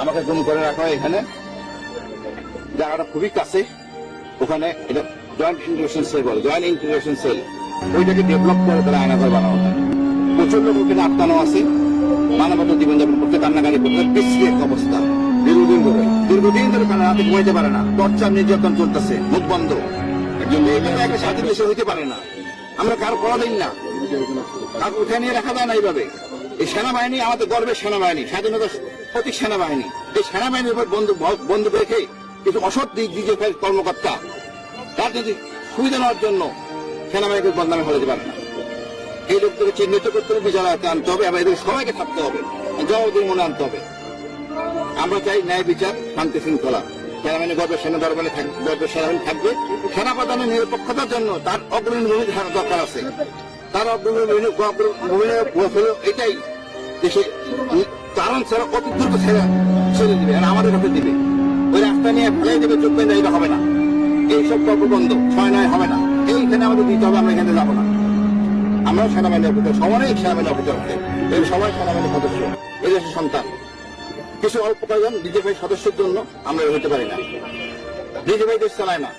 আমাকে গুম করে রাখা হয় এখানে। জায়গাটা খুবই কাছে। ওখানে এটা জয়েন্ট ইন্টিগ্রেশন সেল বলে জয়েন্ট ইন্টিগ্রেশন সেল ওইটাকে ডেভেলপ করে তারা আয়নাঘর বানানো হয়। প্রচুর লোক আটকানো আছে। মানবতা জীবনযাপন করতে কান্নাকানি করতে বিশ্রী এক অবস্থা। দীর্ঘদিন ধরে। দীর্ঘদিন ধরে কান্না রাতে ঘুমাইতে পারে না। টর্চার, নির্যাতন চলতেছে। মুখ বন্ধ। একজন একটা স্বাধীন দেশে হইতে পারে না। আমরা কারও করা দিন না। কাউকে উঠে নিয়ে রাখা যায় না এইভাবে। এই সেনাবাহিনী আমাদের গর্বের সেনাবাহিনী স্বাধীনতা প্রতীক সেনাবাহিনী। এই সেনাবাহিনীর উপর বন্ধু বন্ধু রেখে কিছু অসৎ দিক দিকে কর্মকর্তা রাজনৈতিক সুবিধা নেওয়ার জন্য সেনাবাহিনীকে বদনামে যেতে পারে না। এই লোকদেরকে চিহ্নিত করতে হবে বিচারাতে আনতে হবে এবং এদের সবাইকে থাকতে হবে, জবাবদিহি মনে আনতে হবে। আমরা চাই ন্যায় বিচার, শান্তি শৃঙ্খলা। সেনাবাহিনী গর্বের সেনা দরবারে গর্বের সেনাবাহিনী থাকবে। সেনা প্রধানের নিরপেক্ষতার জন্য তার অগ্রণী ভূমিকা দরকার আছে। তার এটাই সে কারণ ছাড়া অতি দ্রুত ছেড়ে ছেড়ে দিবে, আর আমাদের কাছে দিবে। ওই রাস্তা নিয়ে ফেলে দেবে, চোখ বেঁধে এটা হবে না। এইসব কর্মবন্ধ ছয় নয় হবে না। এইখানে আমাদের দিতে হবে, আমরা এখানে যাব না। আমরাও সেনাবাহিনী অফিসার, সবারই সেনাবাহিনী অফিসার আছে এই সবাই সেনাবাহিনীর সদস্য এই দেশের সন্তান। কিছু অল্প কয়েকজন বিজেপি সদস্যের জন্য আমরা হতে পারি না। বিজেপি দেশ চালায় না।